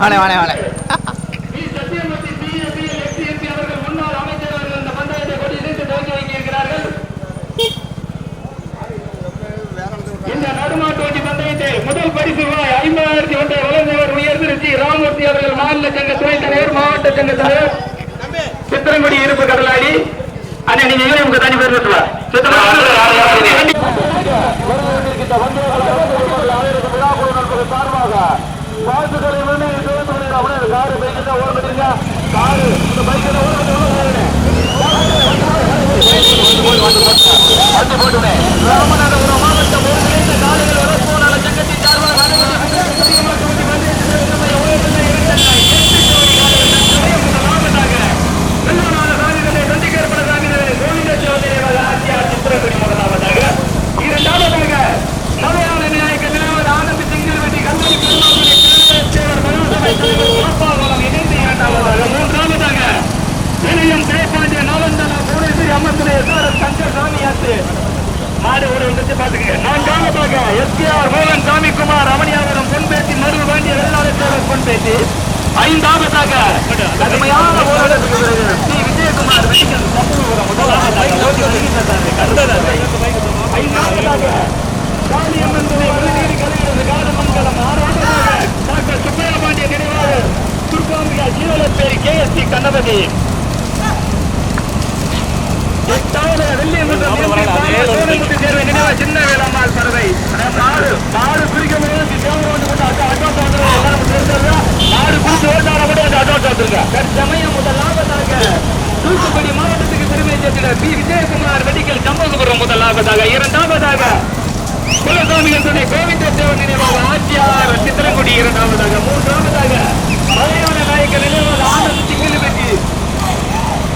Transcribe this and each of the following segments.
வாணே வாணே வாணே பந்தயத்தை முதல் பரிசு ரூபாய் ஐம்பதாயிரத்தி ஒன்றை வழங்குவர் உயர்ந்திருச்சி ராமூர்த்தி அவர்கள் மாநில சங்க துணைத் தலைவர் மாவட்ட சங்க தலைவர் சித்திரங்குடி இருப்பு கடலாடி அண்ணா நீங்க இவரே உங்க தனி பேர் ராமநாதபுரம் மாவட்டம் ஒருங்கிணைந்த காலையில் வரப்போன சங்கத்தின் சார்பாக மாடு ஒரு வந்துச்சு பாத்துக்க நான் காமத்தாக எஸ்பிஆர் மோகன் சாமிக்குமார் அவனியாவரம் பொன்பேட்டி மருது பாண்டிய வெள்ளாளத்தேவர் பொன்பேட்டி ஐந்தாவதாக கடுமையான போராட்டத்துக்கு பிறகு ஸ்ரீ விஜயகுமார் வெடிக்கல் சமூகபுரம் முதலாவதாக ஓட்டி வருகின்றார். கண்டனர். ஐந்தாவதாக காளியம்மன் துணை உள்நீதி கலைஞரது காதமங்கலம் ஆறாவதாக டாக்டர் சுப்பையா பாண்டிய நினைவாக Durgambika Jeevalapperi K S C Ganapathi சின்ன பறவை பிரிக்கும் போது ஓட்டாட மட்டும் வந்துருங்க தற்சமயம் முதலாவதாக தூத்துக்குடி மாவட்டத்துக்கு பெருமை சேர்த்திட பி. விஜயகுமார் மெடிக்கல் சம்பவபுரம் முதலாவதாக இரண்டாவதாக குலசாமிகள் துணை கோவிந்த தேவன் நினைவாக ஆட்சியார் சித்திரங்குடி இரண்டாவதாக. மூன்றாவதாக மலையாள நாயக்கர் நினைவாக ஆனந்த் சிங்கிலி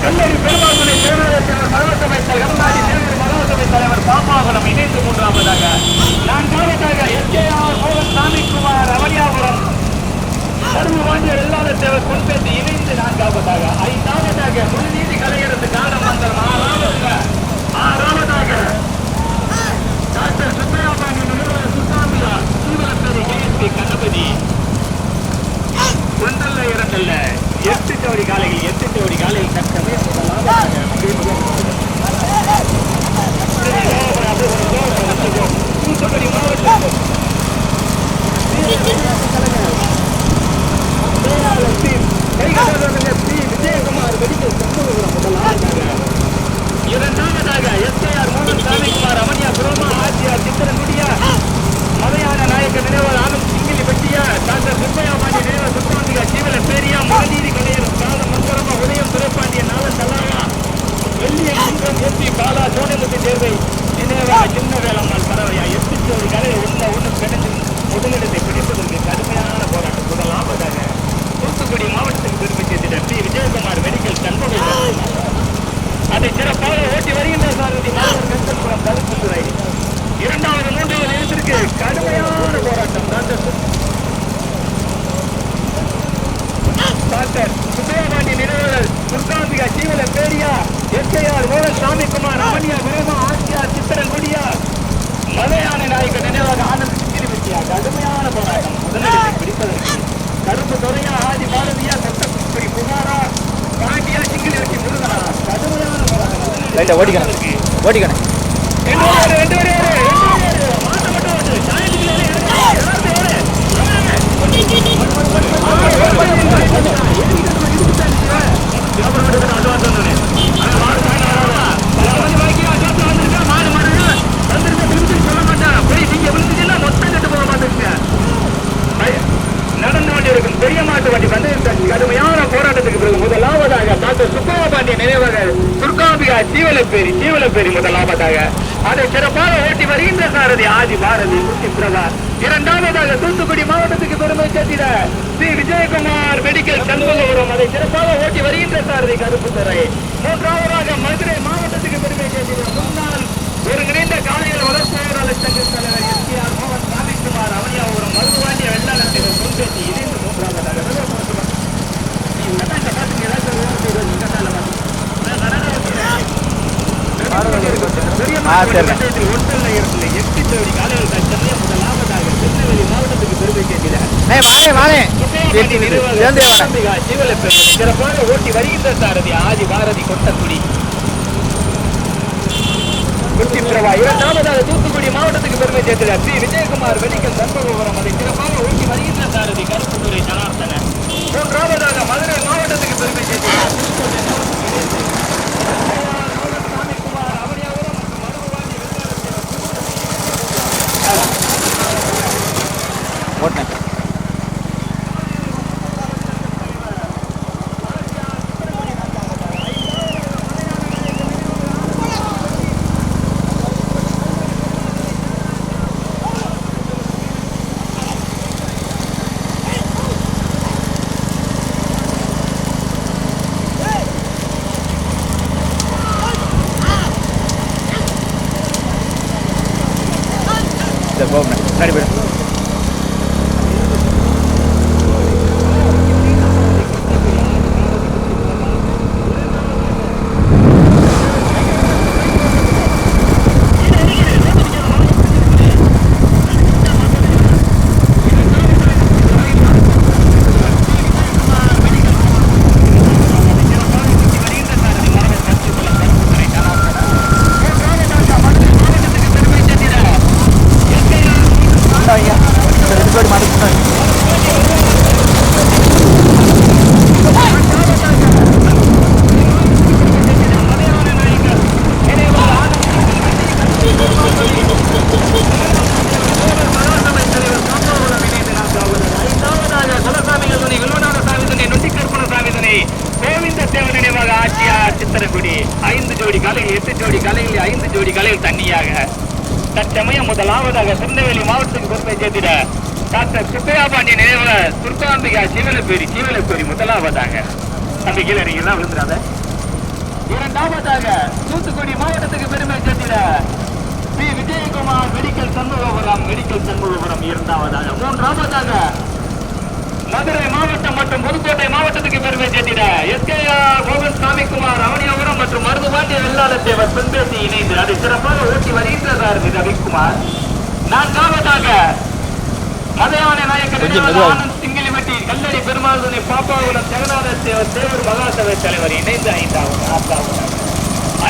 கல்லூரி பெருமாள்துறை பேரவைத்தலைவர் மகாசபை கருணாதி தேவர் மகாசபை தலைவர் பாப்பாகுளம் இணைந்து மூன்றாவதாக. நான்காவதாக எஸ்கேஆர் மோகன் சாமிக்குமார் அவனியாபுரம் கருவு வாங்கிய வெள்ளாளர் தேவர் பொன்பேட்டி இணைந்து நான்காவதாக. ஐந்தாவதாக முழுநீதி கலையரசு காலம் மந்தரம் ஆறாவதாக ஆறாவதாக தீவலப்பேரி தீவலப்பேரி ஜீவலப்பேரி முதலாவதாக. அதை சிறப்பாக ஓட்டி வருகின்ற சாரதி ஆதி பாரதி முத்தி பிரபா இரண்டாவதாக தூத்துக்குடி மாவட்டத்துக்கு பெருமை சேர்த்திட ஸ்ரீ விஜயகுமார் மெடிக்கல் சண்முகபுரம் அதை சிறப்பாக ஓட்டி வருகின்ற சாரதி கருப்பு துறை மூன்றாவதாக மதுரை மாவட்டத்துக்கு பெருமை சேர்த்திட முன்னாள் ஒருங்கிணைந்த காலையில் வளர்ப்பவர்கள் சங்க தலைவர் எஸ் கே ஆர் மோகன் சாமிக்குமார் அவனியாபுரம் மருதுவாண்டிய வெள்ளாளத்தில் பொன்பேட்டி இணைந்து மூன்றாவதாக நீ நட்டாண்ட பார்த்து ஏதாச்சும் ஒரு ஓரம் செய்வது, நீ நட்டாண்ட பார்த்து. நான் நடன ஓட்டுறேன். ஆ, சரிண்ணே. பந்தயத்தில் ஒன்றில் இரண்டில் எட்டு ஜோடி காலையில் தற்சமயம் முதலாவதாக திருநெல்வேலி மாவட்டத்துக்கு பெருமை சேர்க்கிறார் நே வானே வானே ஓட்டி வருகின்ற சாரதி ஆதி பாரதி கொட்டக்குடி குட்டிப்பிரவா இரண்டாவதாக தூத்துக்குடி மாவட்டத்துக்கு பெருமை சேர்க்கிறார் ஸ்ரீ விஜயகுமார் வெடிக்கல் தர்மபுரம் அதை சிறப்பாக ஓட்டி வருகின்ற சாரதி கருப்புத்துறை ஜனார்த்தன. மூன்றாவதாக மதுரை மாவட்டத்துக்கு பெருமை சேர்க்கிறார் சாமிக்குமார் அவனியாபுரம் மற்றும் மருதுவாணி ஓட்டினேன் சரி போகணும். சரி போயிடும் இந்தாங்க இந்த ரெண்டு பேர் மாட்டி முன்னாடி. ஐந்து ஜோடி கலையில் எட்டு ஜோடி கலையில் ஐந்து ஜோடி கலையில் தண்ணியாக தற்சமயம் முதலாவதாக திருநெல்வேலி மாவட்டத்துக்கு பொறுப்பை சேர்த்திட டாக்டர் சுப்பையா பாண்டிய நினைவுல துர்காம்பிகா சிவலப்பேரி சிவலப்பேரி முதலாவதாக. தம்பி கீழே இருக்கீங்களா விழுந்துடாத. இரண்டாவதாக தூத்துக்குடி மாவட்டத்துக்கு பெருமை சேர்த்திட P Vijayakumar medical Shanmugapuram medical Shanmugapuram இரண்டாவதாக. மூன்றாவதாக மதுரை மாவட்டம் மற்றும் புதுக்கோட்டை மாவட்டத்துக்கு பெருமை சேர்த்திட எஸ்கேஆர் கோவிந்த் சாமிக்குமார் அவனியாபுரம் மற்றும் மருதுபாண்டிய வெள்ளாளர் தேவர் பெண்பேசி இணைந்து அதை சிறப்பாக ஓட்டி வருகின்றார் திரு ரவிக்குமார் நான்காவதாக மதையான நாயக்கர். ஆனந்த் சிங்கிலிவெட்டி கல்லடி பெருமாள் துணை பாப்பாகுளம் ஜெகநாத தேவர் மகாசபை தலைவர் இணைந்து ஐந்தாவது ஆறாவதாக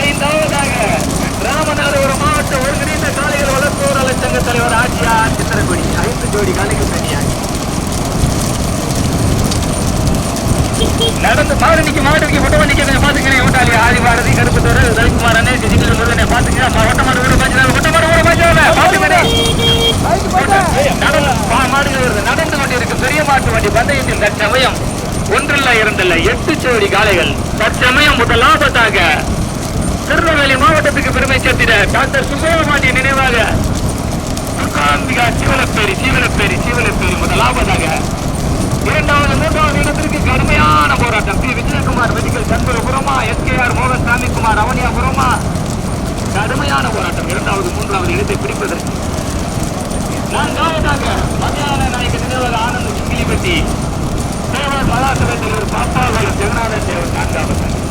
ஐந்தாவதாக ராமநாதபுரம் மாவட்ட ஒருங்கிணைந்த காளைகள் வளர்ப்போர் சங்க தலைவர் ஆட்சியார் சித்திரக்குடி ஐந்து ஜோடி காலைக்கு தனியாக. நடந்து மாரணிக்கு மாவட்டத்துக்கு மொட்டை பண்ணிக்கிறத பாத்துக்கிறேன் ஓட்டாளி ஆதி பாரதி கருப்பு தோறு ரவிக்குமார் அண்ணே சிசிக்கல் முதல்ல பாத்துங்க ஒட்ட மாடு ஒரு பஞ்சு ஒட்ட மாடு ஒரு பஞ்சு மாடுகள் வருது. நடந்து கொண்டிருக்கும் பெரிய மாட்டு வண்டி பந்தயத்தில் தற்சமயம் ஒன்றில்ல இரண்டில்ல எட்டு சோடி காளைகள் தற்சமயம் லாபத்தாக திருநெல்வேலி மாவட்டத்துக்கு பெருமை சேர்த்திட டாக்டர் சுப்பிரமணிய நினைவாக. துர்காம்பிகா சிவலப்பேரி சிவலப்பேரி சிவலப்பேரி முதலாவதாக இரண்டாவது மூன்றாவது இடத்திற்கு கடுமையான போராட்டம். பி. விஜயகுமார் மெடிக்கல் சண்முகபுரமா எஸ்கேஆர் மோகன் சாமிக்குமார் அவனியாபுரமா கடுமையான போராட்டம். இரண்டாவது மூன்றாவது இடத்தை பிடிப்பதற்கு நான்காவதாக மத்தியான நாயக்க நினைவாக ஆனந்த் சிங்கிலிப்பட்டி தேவர் மகாசபை தலைவர் பாப்பாவளம் ஜெகநாதன் தேவர் நான்காவது.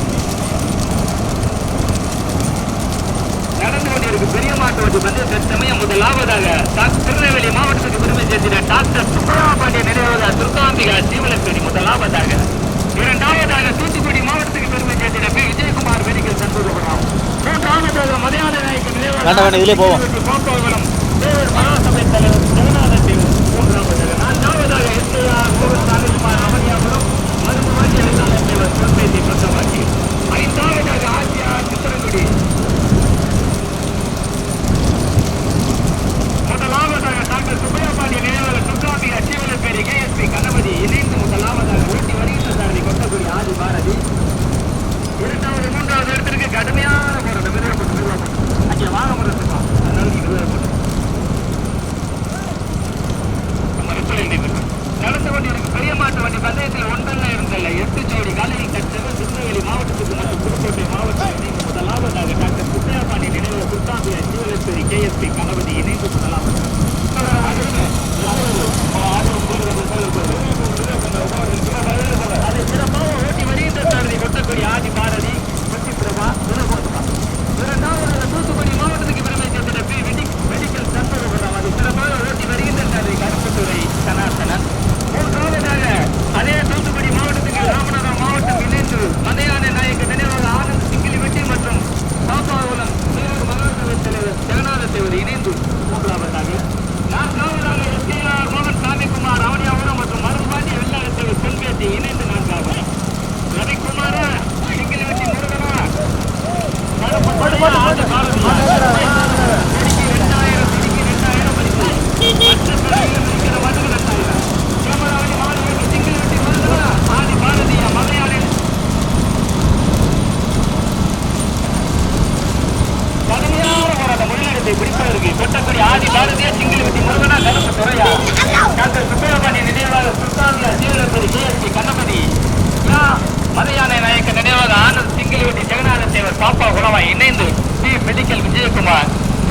நடந்து கொண்டிருக்கும் பெரிய மாட்டு வண்டி வந்து தற்சமயம் முதலாவதாக டாக்டர் திருநெல்வேலி மாவட்டத்துக்கு பெருமை சேர்த்திட டாக்டர் சுப்பிரமணிய பாண்டிய நினைவாக துர்காம்பிகா சீவலப்பேரி முதலாவதாக இரண்டாவதாக தூத்துக்குடி மாவட்டத்துக்கு பெருமை சேர்த்திட பி. விஜயகுமார் மெடிக்கல் சண்முகபுரம் மூன்றாவதாக மதியான நாயக்க நினைவாக. பாப்பாவளம் தேவர் மகாசபை தலைவர் ஜெகநாதன் தேவர். மூன்றாவதாக நான்காவதாக சாமிக்குமார் அவனியாபுரம் மருத்துவமனை எழுத்தாளர் தேவர் பொன்பேசி பத்தமாக்கி ஐந்தாவதாக ஆசியார் சித்திரங்குடி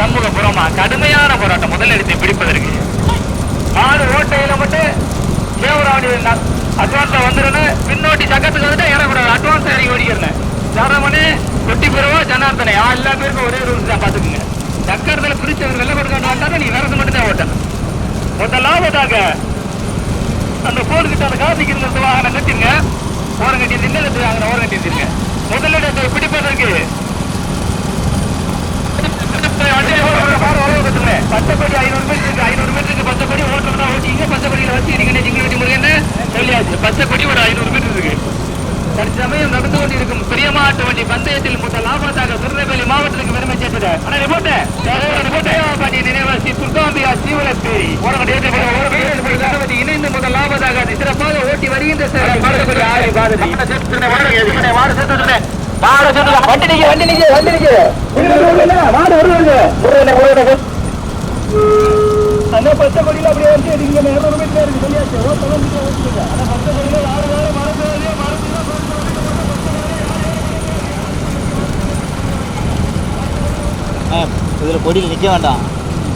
சமூக புறமா கடுமையான போராட்டம் முதலிடத்தை பிடிப்பதற்கு. நாலு ஓட்டையில மட்டும் தேவராடி அட்வான்ஸா வந்துருன்னு பின்னோட்டி சக்கத்துக்கு வந்துட்டு இறக்கூடாது அட்வான்ஸ் இறங்கி ஓடிக்கிறேன் சரமணி கொட்டி பிறவா ஜனார்த்தனை. எல்லா பேருக்கும் ஒரே ரூல்ஸ் தான் பார்த்துக்குங்க. சக்கரத்தில் பிடிச்சவர் வெள்ள கொடுக்க நீ வேறது மட்டும் தான் ஓட்டணும் லாபத்தாக அந்த போர்க்கிட்ட கிட்ட அந்த காசிக்கு இருந்த வாகனம் ஓரங்கட்டி ஓரம் கட்டி நின்று வாங்கின ஓரங்கட்டி கட்டி முதலிடத்தை பிடிப்பதற்கு பச்சைப்படி ஐநூறு மீட்டருக்கு ஐநூறு மீட்டருக்கு ஓட்டம்னா ஓட்டிங்க பச்சைப்படியில வச்சு நீங்க ஜிங்கிள் வெட்டி முருகன்னு சொல்லியாச்சு பச்சைப்படி ஒரு ஐநூறு மீட்டர் இருக்கு தற்சமயம் நடந்து கொண்டிருக்கும் பிரியமாட்டு வண்டி பந்தயத்தில் முதல் லாபத்தாக திருநெல்வேலி மாவட்டத்துக்கு பெருமை சேர்த்தது ஆனா ரிப்போர்ட் ரிப்போர்ட் நினைவாசி துர்காம்பியா சீவலப்பேரி இணைந்து முதல் லாபத்தாக சிறப்பாக ஓட்டி வருகின்ற சார் பாரதி ஆரி பாரதி வண்டி நிக்க வண்டி நிக்க வண்டி நிக்க மாடு வருவாங்க அந்த பச்சை கொடியில அப்படியே வந்து நீங்க மீட்டர் இருக்கு சொல்லியாச்சு ஆனா பச்சை கொடியில யாரு வேற மறந்து மறந்து ஆ இதில் கொடியில் நிற்க வேண்டாம்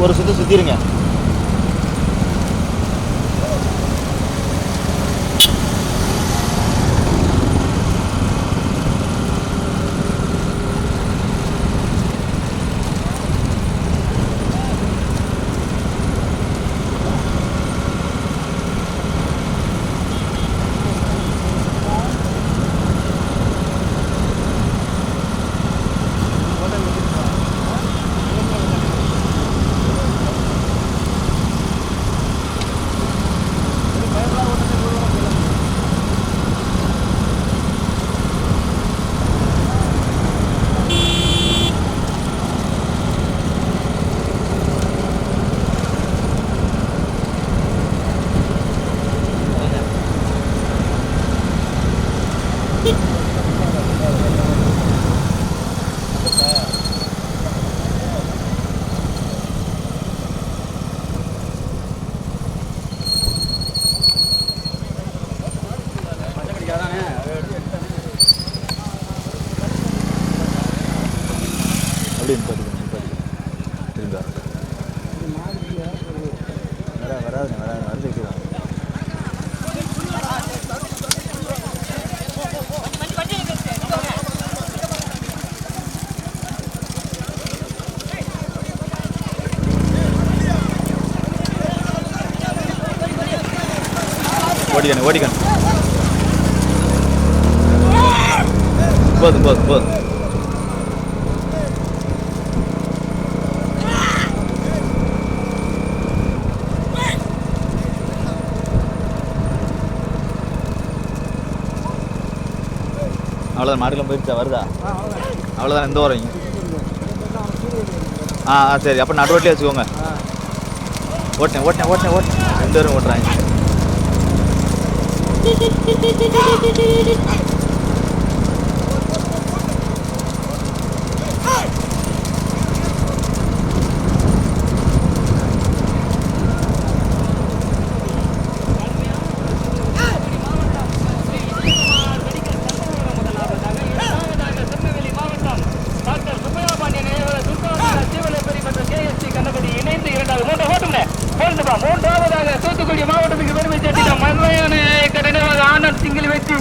ஒரு சுற்று சுற்றிருங்க வரா வராதுங்க வராது வரது வைக்கலாம் ஓடிக்கணும் ஓடிக்கணும் போதும் போதும் போதும். அவ்வளோதான் மாடுகளும் போயிடுச்சா வருதா? அவ்வளோதான் எந்த வரீங்க ஆ ஆ சரி அப்போ நடுவோட்டிலே வச்சுக்கோங்க. ஓட்டேன் ஓட்டேன் ஓட்டேன் ஓட்டேன் ரெண்டு பேரும் ஓட்டுறாங்க தூத்துக்குடி மாவட்டத்துக்கு பெருமை சேர்த்திட்ட மன்மையான நினைவாக ஆனந்த் சிங்கிள் வெற்றி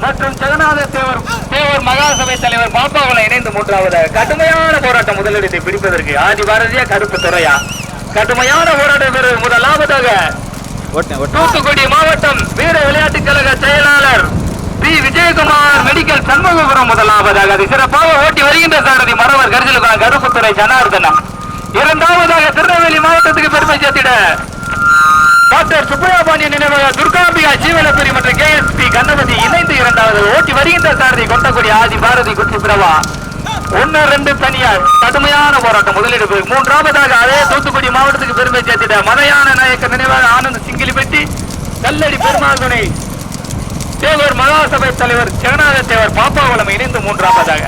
மற்றும் ஜெகநாத தேவர் தேவர் மகாசபை தலைவர் பாப்பாவளை இணைந்து மூன்றாவது கடுமையான போராட்டம் முதலிடத்தை பிடிப்பதற்கு ஆதி பாரதியா கருப்பு துறையா? கடுமையான போராட்டம் பெறு முதலாவதாக தூத்துக்குடி மாவட்டம் வீர விளையாட்டுக் கழக செயலாளர் பி. விஜயகுமார் மெடிக்கல் சண்முகபுரம் முதலாவதாக அதை சிறப்பாக ஓட்டி வருகின்ற சாரதி மரவர் கரிசலுக்கான கருப்புத்துறை ஜனார்தனன் இரண்டாவதாக திருநெல்வேலி மாவட்டத்துக்கு பெருமை சேர்த்திட டாக்டர் சுப்பையாபாண்டியன் நினைவாக துர்காம்பிகா ஜீவனபுரி மற்றும் கே எஸ் பி கணபதி இணைந்து இரண்டாவது ஓட்டி வருகின்ற சாரதி கொண்டக்குடி ஆதி பாரதி குச்சி பிரபா. ஒன்னு ரெண்டு தனியார். கடுமையான போராட்டம். முதலீடு போய் மூன்றாவதாக அதே தூத்துக்குடி மாவட்டத்துக்கு பெருமை சேர்த்திட மதையான நாயக்க நினைவாக ஆனந்த் சிங்கிலி பெட்டி கல்லடி பெருமாள் தேவர் மகாசபை தலைவர் ஜெகநாத தேவர் பாப்பாவளம் இணைந்து மூன்றாவதாக.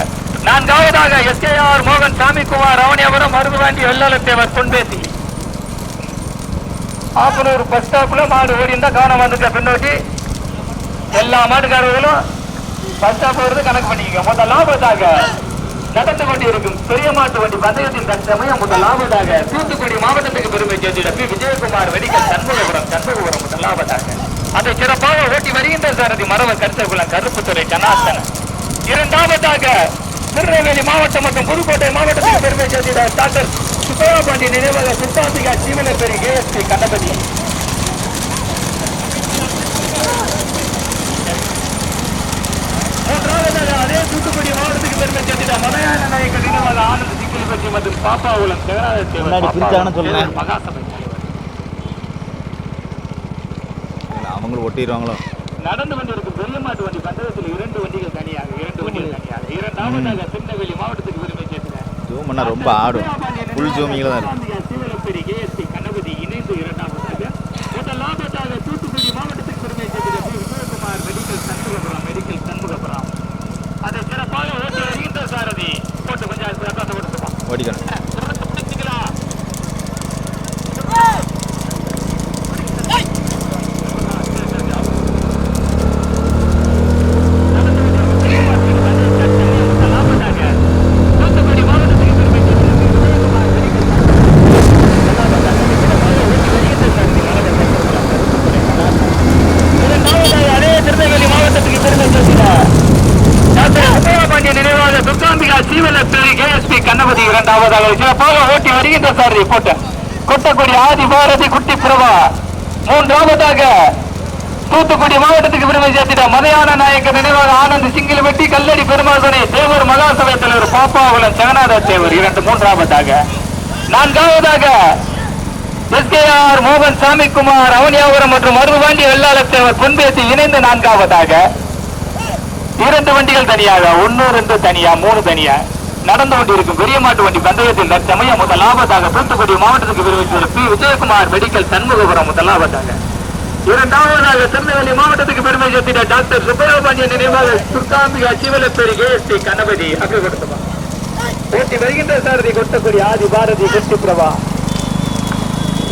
நான்காவதாக எஸ் ஏ ஆர் மோகன் சாமிக்குமார் ரவணியபுரம் மருதுவாண்டி வெள்ளாளத்தேவர் பொன்பேசி ஆப்பனூர் பஸ் ஸ்டாப்ல மாடு ஓடி இருந்தா கவனம் வந்துட்ட பின்னோக்கி? எல்லா மாட்டுக்காரர்களும் பஸ் ஸ்டாப் வருது கணக்கு பண்ணிக்கோங்க. மொத்த லாபத்தாக நடந்து கொண்டிருக்கும் பெரிய மாட்டு வண்டி பந்தயத்தின் தற்சமயம் முதலாவதாக தூத்துக்குடி மாவட்டத்துக்கு பெருமை சேர்த்திட பி. விஜயகுமார் வெடிக்கல் சண்முகபுரம் சண்முகபுரம் முதலாவதாக அதை சிறப்பாக ஓட்டி வருகின்ற சாரதி மரவ கருத்தகுலம் கருப்புத்துறை கனாசன இரண்டாவதாக திருநெல்வேலி மாவட்டம் மற்றும் புதுக்கோட்டை மாவட்டத்துக்கு பெருமை சேர்த்திட டாக்டர் சுப்பராபாண்டி நினைவக சித்தாந்திகா சீவனப்பெரி கேஎஸ்பி கணபதி மூன்றாவதாக அதே தூத்துக்குடி மாவட்டத்துக்கு பெருமை சேர்த்திட மலையாள நாயக்க நினைவாக பாப்பாவுலம் முன்னாடி பிரிச்சாங்கன்னு சொல்லுங்க. மகாசபை அவங்களும் ஒட்டிடுவாங்களோ? நடந்து கொண்டிருக்கும் பெரிய மாட்டு வண்டி பந்தயத்தில் இரண்டு வண்டிகள் தனியாக இரண்டு வண்டிகள் தனியாக. இரண்டாவதாக திருநெல்வேலி மாவட்டத்துக்கு பெருமை சேர்த்திட ஜூம் ரொம்ப ஆடும். ஃபுல் ஜூமிங்கில் தான் இருக்கும் சிவலப்பேரி கேஎஸ்பி கணபதி இணைந்து இரண்டாவதாக முதலாவதாக தூத்துக்குடி மாவட்டத்துக்கு பெருமை சேர்த்திட P. Vijayakumar medical Shanmugapuram medical Shanmugapuram அதை சிறப்பாக ஓட்டி வருகின்ற சாரதி போட்டு கொஞ்சம் பிரகாசம் கொடுத்துப்போம் ஓடிக்கணும் தூத்துக்குடி மாவட்டத்துக்கு பெருமை இரண்டாவதாக அதே திருநெல்வேலி மாவட்டத்துக்கு பெருமை சேர்க்கிறார் டாக்டர் சுப்பையாபாண்டிய நினைவாக துர்காம்பிகா சீவலப்பேரி கேஎஸ்பி கண்ணபதி இரண்டாவதாக சிறப்பாக ஓட்டி வருகின்ற சாரதி போட்ட கொட்டக்குடி ஆதி பாரதி குட்டி பிரபா மூன்றாவதாக தூத்துக்குடி மாவட்டத்துக்கு பெருமை சேர்த்திட மதையான நினைவாக ஆனந்த் சிங்கில் வெட்டி கல்லடி பெருமாசனை தேவர் மகாசபை தலைவர் பாப்பாவளம் ஜெகநாத தேவர் இரண்டு மூன்றாவதாக. நான்காவதாக எஸ்கேஆர் மோகன் சாமிக்குமார் அவனியாபுரம் மற்றும் மருதுபாண்டி வெள்ளாளத்தேவர் பொன்பேசி இணைந்து நான்காவதாக. இரண்டு வண்டிகள் தனியாக ஒன்னு ரெண்டு தனியா மூணு தனியா. நடந்து கொண்டிருக்கும் பெரிய மாட்டு வண்டி பந்தயத்தில் தற்சமயம் முதலாவதாக தூத்துக்குடி மாவட்டத்துக்கு விரிவித்தார் பி. விஜயகுமார் மெடிக்கல் சண்முகபுரம் முதலாவதாக. இரண்டாவதாக திருநெல்வேலி மாவட்டத்துக்கு பெருமை சேர்த்திட டாக்டர் சுப்பையாபாண்டியன் நினைவாக துர்காம்பிகா சிவலப்பேரி கேஎஸ்டி கணபதி அங்கு கொடுத்தமா ஓட்டி வருகின்ற சாரதி கொட்டக்குடி ஆதி பாரதி குட்டி பிரபா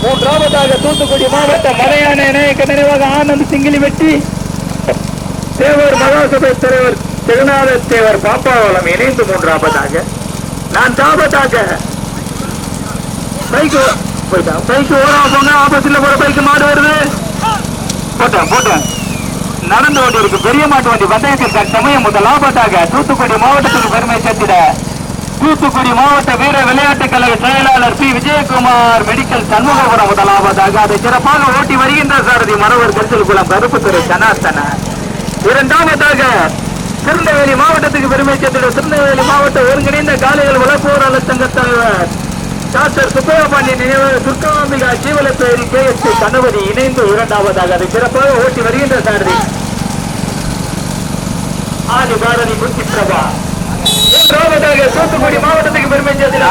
மூன்றாவதாக தூத்துக்குடி மாவட்ட மலையான இணையக்க நினைவாக ஆனந்த் சிங்கிலி வெட்டி தேவர் மகாசபை தலைவர் திருநாத தேவர் பாப்பாவளம் இணைந்து மூன்றாவதாக. நான் தாபத்தாக பைக்கு போயிட்டான் பைக்கு ஓடாம போங்க ஆபத்துல போற பைக்கு மாடு வருது. போட்டேன் போட்டேன் நடந்து கொண்டிருக்கு பெரிய மாட்டு வண்டி பந்தயத்தில் தற்சமயம் முதலாவதாக தூத்துக்குடி மாவட்டத்துக்கு பெருமை சேர்த்திட. தூத்துக்குடி மாவட்ட வீர விளையாட்டுக் கழக செயலாளர் பி. விஜயகுமார் மெடிக்கல் சண்முகபுரம் முதலாவதாக அதை சிறப்பாக ஓட்டி வருகின்ற சாரதி மரவர் கருத்தில் குளம் கருப்புத்துறை சனாத்தன இரண்டாவதாக திருநெல்வேலி மாவட்டத்துக்கு பெருமை சேர்த்திட திருநெல்வேலி மாவட்ட ஒருங்கிணைந்த காலைகள் வளர்ப்போராளர் சங்க தலைவர் டாக்டர் சுப்பையபாண்டி நினைவு துர்காம்பிகா ஜீவலப்பேரி கே எஸ் கணபதி இணைந்து இரண்டாவதாக அதை சிறப்பாக ஓட்டி வருகின்ற சாரதி. ஆதி பாரதி குட்டி பிரபா மூன்றாவதாக தூத்துக்குடி மாவட்டத்துக்கு பெருமை சேர்த்திட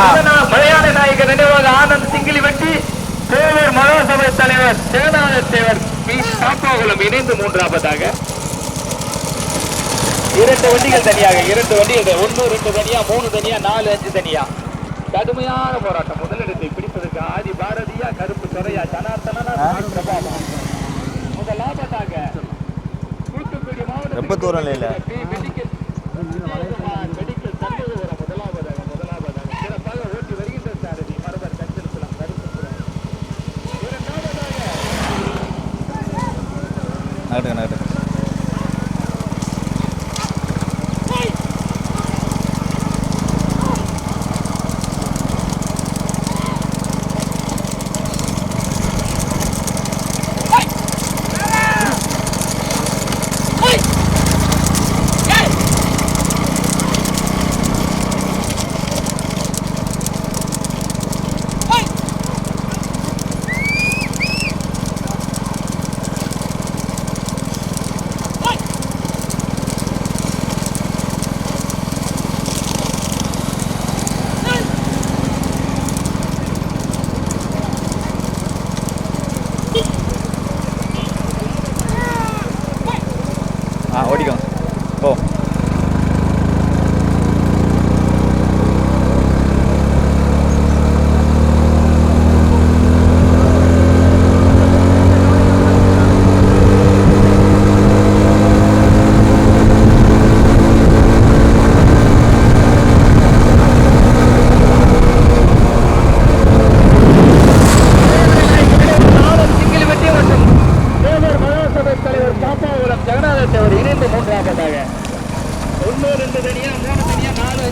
மலையாள நாயகர் நினைவாக ஆனந்த் சிங்கிலி வெட்டி தேவர் மகாசபை தலைவர் சேனாத தேவர் பி. காப்பாகுளம் இணைந்து மூன்றாவதாக. இரண்டு வண்டிகள் தனியாக இரண்டு வண்டிகள் ஒன்று ரெண்டு தனியா மூணு தனியா நாலு அஞ்சு தனியா. கடுமையான போராட்டம். முதலிடத்தை பிடிப்பதற்கு ஆதி பாரதியா கருப்பு துறையா ஜனார்த்தனா பிரபாவா முதலாவதாக தூத்துக்குடி மாவட்டம் ரொம்ப தூரம் இல்லைல்ல? மெடிக்கல் மெடிக்கல் சண்முகபுரம் முதலாவதாக முதலாவதாக சிறப்பாக ஓட்டி வருகின்ற சாரதி மரபர் கச்சிருக்கலாம் கருப்புப்புறம் இரண்டாவதாக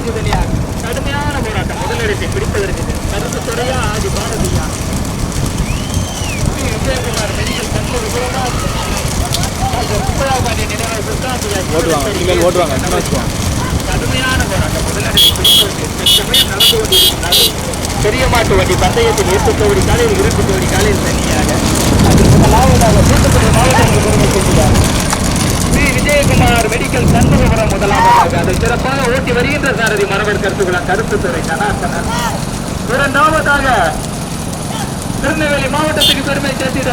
எதிரியாக கடுமையான போராட்டம். முதலிடத்தை பிடிப்பதற்கு கருத்து துறையா ஆதி பாரதியா? ஓட்டுவாங்க கடுமையான போராட்டம். முதலிடத்தை பெரிய மாட்டு வண்டி பந்தயத்தில் எட்டு கோடி காலையில் இரண்டு கோடி காலையில் தனியாக அதில் முதலாவதாக தூத்துக்குடி மாவட்டத்தில் ஸ்ரீ விஜயகுமார் மெடிக்கல் சண்முகபுரம் முதலாவதாக. அதை சிறப்பாக ஓட்டி வருகின்ற சாரதி மரபர் கருத்துக்குளம் கருப்புத்துறை கனாசனர் இரண்டாவதாக திருநெல்வேலி மாவட்டத்துக்கு பெருமை சேர்த்திட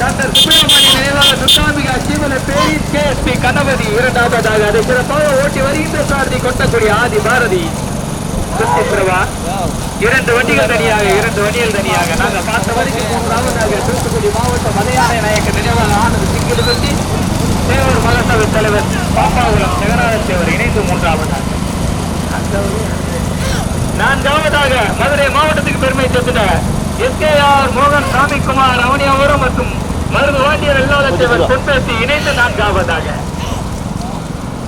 டாக்டர் சுப்பிரமணிய நினைவாக துர்காம்பிகா சீவல பேரி கே எஸ் பி கணபதி இரண்டாவதாக. அதை சிறப்பாக ஓட்டி வருகின்ற சாரதி கொட்டக்கூடிய ஆதி பாரதி. சுத்தி பிரபா இரண்டு வண்டிகள் தனியாக இரண்டு வண்டிகள் தனியாக. நாங்கள் பார்த்த வரைக்கும் மூன்றாவதாக தூத்துக்குடி மாவட்ட மலையாள நாயக்க நினைவாக ஆனது சிங்கிள் பற்றி தேவர் மகசபை தலைவர் பாப்பாகுளம் ஜெகநாத தேவர் இணைந்து நான் நான்காவதாக மதுரை மாவட்டத்துக்கு பெருமை சேர்த்துட எஸ்கேஆர் மோகன் சாமிக்குமார் அவனியாபுரம் மற்றும் மருது வாண்டியர் எல்லாத்தேவர் பொன்பேசி இணைந்து நான்காவதாக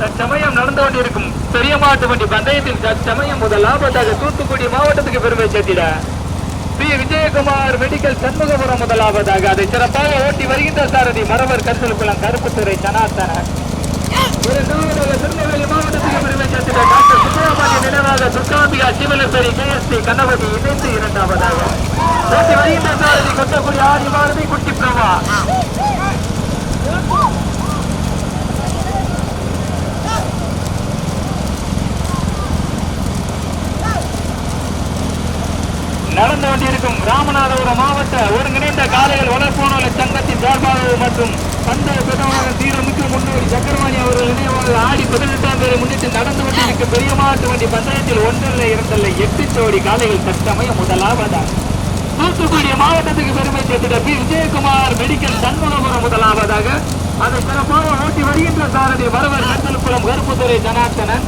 தற்சமயம் நடந்து கொண்டிருக்கும் பெரிய மாட்டு வண்டி பந்தயத்தில் தற்சமயம் ஆபத்தாக தூத்துக்குடி மாவட்டத்துக்கு பெருமை சேர்த்திட பி. விஜயகுமார் மெடிக்கல் சண்முகபுரம் முதலாவதாக அதை சிறப்பாக ஓட்டி வருகின்ற சாரதி மரவர் கருத்தலுக்குளம் கருப்புத்துறை சனாத்தன ஒரு திருநெல்வேலி மாவட்டத்தில் டாக்டர் சுப்பிரமணிய நினைவாக துர்காம்பிகா சிவலப்பேரி கேஎஸ்டி கணபதி இணைந்து இரண்டாவதாக. ஓட்டி வருகின்ற சாரதி கொட்டக்குடி ஆதி பாரதி குட்டி பிரபா நடந்து கொண்டிருக்கும் ராமநாதபுரம் மாவட்ட ஒருங்கிணைந்த காலையில் வளர்ப்போனல சங்கத்தின் சார்பாக மற்றும் பந்தய பெருமாள் சீரமிக்கு முன்னோடி சக்கரவாணி அவர்கள் நினைவாக ஆடி பதினெட்டாம் தேதி முன்னிட்டு நடந்து கொண்டிருக்கும் பெரிய மாவட்ட வண்டி பந்தயத்தில் ஒன்றல்ல இரண்டல்ல எட்டு சோடி காலைகள் தற்சமயம் முதலாவதாக. தூத்துக்குடி மாவட்டத்துக்கு பெருமை சேர்த்திட பி. விஜயகுமார் மெடிக்கல் சண்முகபுரம் முதலாவதாக. அதை சிறப்பாக ஓட்டி வருகின்ற சாரதி வரவர் கந்தல்குளம் கருப்புத்துறை ஜனார்த்தனன்.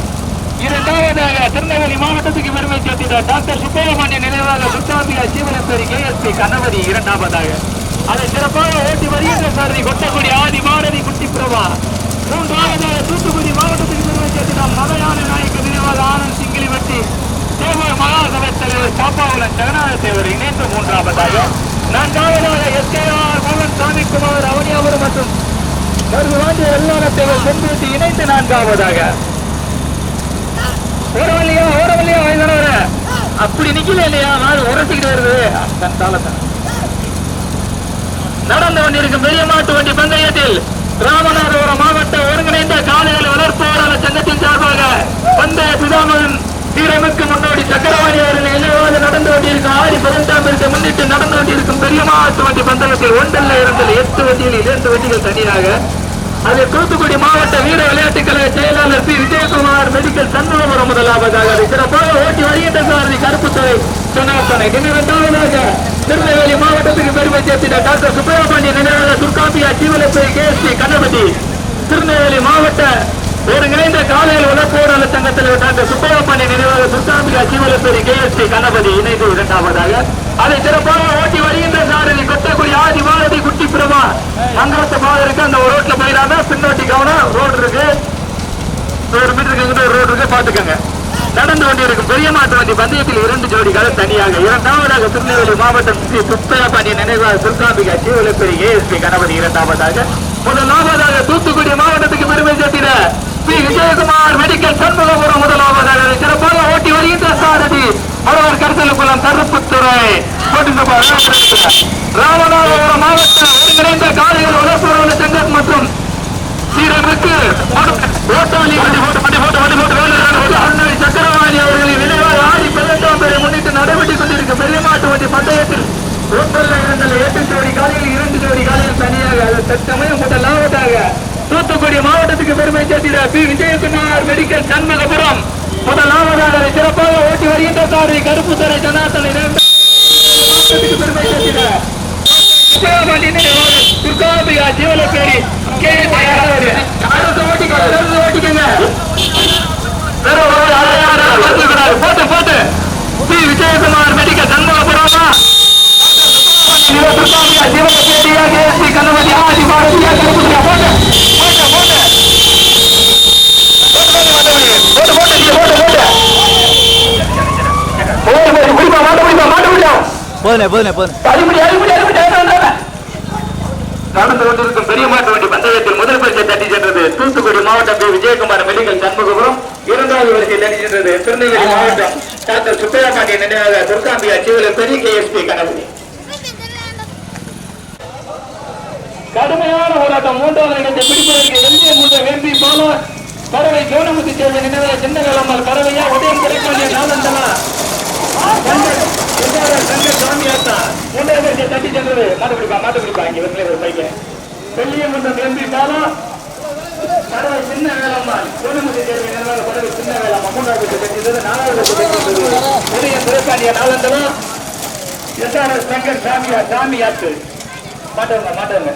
இரண்டாவதாக திருநெல்வேலி மாவட்டத்துக்கு பெருமை சேர்த்த டாக்டர் சுப்பிரமணிய நினைவாக துர்காம்பிகா சீவனப்பேரி கேஎஸ்பி கணபதி இரண்டாவதாக. அதை சிறப்பாக ஓட்டி வருகின்ற சாரதி கொட்டக்குடி ஆதி மாரதி குட்டி பிரபா. மூன்றாவதாக தூத்துக்குடி மாவட்டத்துக்கு பெருமை சேர்த்த மலையாள நாயக்கு நினைவாக ஆனந்த் சிங்கிலி வெட்டி. தேவர் மகாசபை தலைவர் பாப்பாவுலன் ஜெகநாத தேவர் இணைந்து மூன்றாவதாக. நான்காவதாக எஸ்கேஆர் மோகன் சாமிக்குமார் அவனியாவர் மற்றும் கருவாண்டி வெள்ளாள தேவர் செம்பூட்டி இணைந்து நான்காவதாக. ஓரவல்லையா ஓரவல்லையா வயதானவர அப்படி நிக்கல இல்லையா மாடு உரசிக்கிட்டு வருது. நடந்து கொண்டிருக்கும் பெரிய மாட்டு வண்டி பந்தயத்தில் ராமநாதபுரம் மாவட்ட ஒருங்கிணைந்த காலையில் வளர்ப்போராளர் சங்கத்தின் சார்பாக பந்தய சுதாமன் சீரமைக்கு முன்னோடி சக்கரவாணி அவர்கள் இளைவாக நடந்து கொண்டிருக்கும் ஆடி பதினெட்டாம் பேருக்கு முன்னிட்டு நடந்து கொண்டிருக்கும் பெரிய மாட்டு வண்டி பந்தயத்தில் ஒன்றல்ல இரண்டில் எட்டு வண்டியில் இரண்டு வண்டிகள் தனியாக அது தூத்துக்குடி மாவட்ட வீர விளையாட்டுக் கழக செயலாளர் பி. விஜயகுமார் மெடிக்கல் சண்முகபுரம் முதலாவதாக அதை சிறப்பாக ஓட்டி வருகின்ற சாரதி கருப்புத்துறை சொன்னாத்தனை நினைவென்றாவதாக திருநெல்வேலி மாவட்டத்துக்கு பெருமை சேர்த்திட டாக்டர் சுப்பிரமணிய நினைவாக துர்காப்பியா ஜீவலப்பை K. S. P. Ganapathi Tirunelveli மாவட்ட ஒருங்கிணைந்த காலையில் உலகோடாளர் சங்க தலைவர் டாக்டர் சுப்பிரமணிய நினைவாக Durgambika Jeevalapperi K. S. P. Ganapathi இணைந்து இரண்டாவதாக அதை சிறப்பாக ஓட்டி வருகின்ற சாரதி கொத்தக்குடி ஆதி பாரதி குட்டி பிரபா. மங்களத்தை பாதருக்கு அந்த ஒரு ரோட்ல போயிடாம பின்னோட்டி கவனம் ரோடு இருக்கு. ஒரு மீட்டருக்கு ஒரு ரோடு இருக்கு பாத்துக்கோங்க நடந்து கொண்டிருக்கும் பெரிய மாட்டு வண்டி பந்தயத்தில் இரண்டு ஜோடிகள் தனியாக. இரண்டாவதாக திருநெல்வேலி மாவட்டம் ஸ்ரீ சுப்பையப்பாண்டிய நினைவாக திருக்காம்பிகா ஜீவலப்பேரி ஏஎஸ்பி கணபதி இரண்டாவதாக. முதலாவதாக தூத்துக்குடி மாவட்டத்துக்கு பெருமை சேர்த்திட பி விஜயகுமார் மெடிக்கல் சண்முகபுரம் முதலாவதாக சிறப்பாக ஓட்டி வருகின்ற சாரதி. மரவர் கருத்தலுக்குளம் கருப்புத்துறை. ராமநாதபுரம் மாவட்ட ஒருங்கிணைந்த காலையில் உலகப்பொருள் சங்கம் மற்றும் சீரமைக்கு ஓட்டாளி வண்டி போட்டு வண்டி போட்டு வண்டி நடந்து அண்ணன் சக்கரவாணி அவர்களின் விளைவாக ஆடி பதினெட்டாம் பேரை முன்னிட்டு நடைபெற்றுக் கொண்டிருக்கும் பெரிய மாட்டு வண்டி பந்தயத்தில் ஒன்றல்ல இரண்டல்ல எட்டு ஜோடி காலையில் இரண்டு ஜோடி காலையில் தனியாக தற்சமயம் முதலாவதாக தூத்துக்குடி மாவட்டத்துக்கு பெருமை சேர்த்திட பி. விஜயகுமார் மெடிக்கல் சண்முகபுரம். முதலாவதாக சிறப்பாக ஓட்டி வருகின்ற சாரி கருப்புத்துறை ஜனார்த்தனை மாவட்டத்துக்கு பெருமை சேர்த்திட துர்காம்பிகா ஜீவலக்கேரி கே ஓட்டிக்கோங்க ஓட்டிக்கோங்க போட்டு போட்டு பி விஜயகுமார் மெடிக்கல் சண்முகபுரமா துர்காம்பிகா ஜீவலப்பேரியா கேஎஸ்பி கணபதி ஆதி பாரதியா கருப்புத்தியா போட்டு போட்டு போட்டு போட்டு போட்டு போட்டு போட்டு போட்டு. அடிப்படி அடிப்படி அடிப்படி நடந்து கொண்டிருக்கும் பெரிய மாட்டு வண்டி பந்தயத்தில் முதல் பரிசை தட்டி சென்றது தூத்துக்குடி மாவட்டம் பி. விஜயகுமார் மெடிக்கல் சண்முகபுரம். இரண்டாவது வரிசை தட்டி சென்றது திருநெல்வேலி மாவட்டம். டாக்டர் சுப்பையா பாண்டியன் நினைவாக துர்காம்பிகா சிவல பெரிய கே எஸ் பி கணபதி. கடுமையான போராட்டம். மூன்றாவது இடத்தை பிடிப்பதற்கு வெள்ளிய மூன்ற வேம்பி போல. பறவை ஜோனமுத்து சேர்ந்த நினைவாக சின்ன வேலம்மாள் பறவையா? உதயம் கிடைப்பாண்டிய நாளந்தனா தட்டி சென்றது மாட்டு பிடிப்பா மாட்டு பிடிப்பா இங்க வந்து ஒரு பையன் வெள்ளிய மூன்ற வேம்பி போல சின்ன வேலம்மாள் ஜோனமுத்து சேர்ந்த நினைவாக பறவை சின்ன வேலம்மா மூன்றாவது தட்டிச்சது நாலாவது தட்டிச்சது உதயம் கிடைப்பாண்டிய எஸ்ஆர்எஸ் சங்கர் சாமியா சாமியாத்து மாட்டவங்க. மாட்டவங்க.